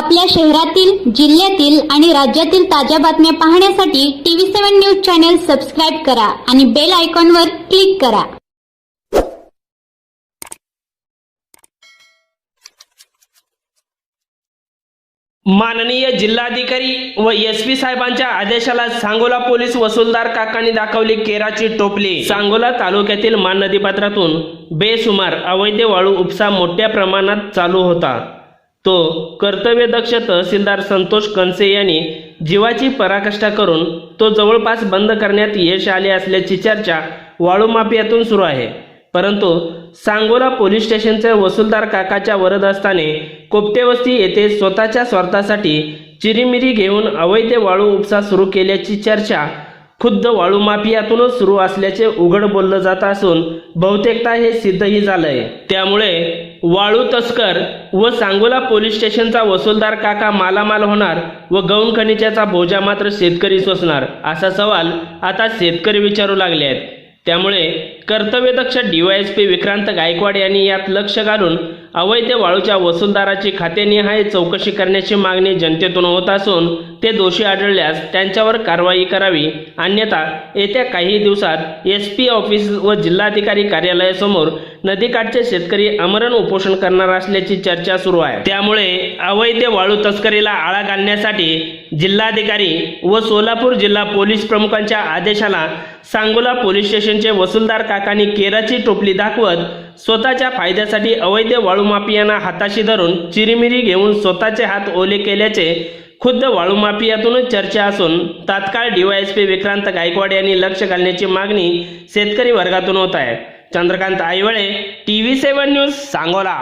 आपल्या शहरातील जिल्ह्यातील आणि राज्यातील ताज्या बातम्या पाहण्यासाठी TV seven news channel subscribe करा आणि बेल आयकॉनवर क्लिक करा. माननीय जिल्हाधिकारी व एस पी साहेबांच्या आदेशाला सांगोला पोलीस वसूलदार काकांनी दाखवली केराची टोपली. सांगोला तालुक्यातील मान नदीपात्रातून बेसुमार अवैध वाळू उपसा मोठ्या प्रमाणात चालू होता. तो कर्तव्यदक्ष तहसीलदार संतोष कनसे यांनी जीवाची पराकाष्ठा करून तो जवळपास बंद करण्यात यश आले असल्याची चर्चा वाळू माफियातून सुरू आहे. परंतु सांगोला पोलीस स्टेशनचे वसूलदार काकाच्या वरदहस्ताने कोपटेवस्ती येथे स्वतःच्या स्वार्थासाठी चिरीमिरी घेऊन अवैध वाळू उपसा सुरू केल्याची चर्चा खुद्द वाळूमाफियातूनच सुरू असल्याचे उघड बोललं जात असून बहुतेकदा हे सिद्धही झालंय. त्यामुळे वाळू तस्कर व सांगोला पोलीस स्टेशनचा वसूलदार काका मालामाल होणार व गौण खनिजाचा बोजा मात्र शेतकरी सोसणार असा सवाल आता शेतकरी विचारू लागले आहेत त्यामुळे कर्तव्यदक्ष डीवायएसपी विक्रांत गायकवाड यांनी यात लक्ष घालून अवैध वाळूच्या वसूलदाराची खातेनिहाय चौकशी करण्याची मागणी जनतेतून होत असून ते दोषी आढळल्यास त्यांच्यावर कारवाई करावी. अन्यथा येत्या काही दिवसात एस पी ऑफिस व जिल्हाधिकारी कार्यालयासमोर नदीकाठचे शेतकरी आमरण उपोषण करणार असल्याची चर्चा सुरू आहे. त्यामुळे अवैध वाळू तस्करीला आळा घालण्यासाठी जिल्हाधिकारी व सोलापूर जिल्हा पोलीस प्रमुखांच्या आदेशाला सांगोला पोलीस स्टेशनचे वसुलदार काकांनी केराची टोपली दाखवत स्वतःच्या फायद्यासाठी अवैध वाळू माफियांना हाताशी धरून चिरीमिरी घेऊन स्वतःचे हात ओले केल्याचे खुद्द वाळू माफियातूनच चर्चा असून तात्काळ डीवायएसपी विक्रांत गायकवाड यांनी लक्ष घालण्याची मागणी शेतकरी वर्गातून होत आहे. Chandrakant Aiwale T V seven news Sangola.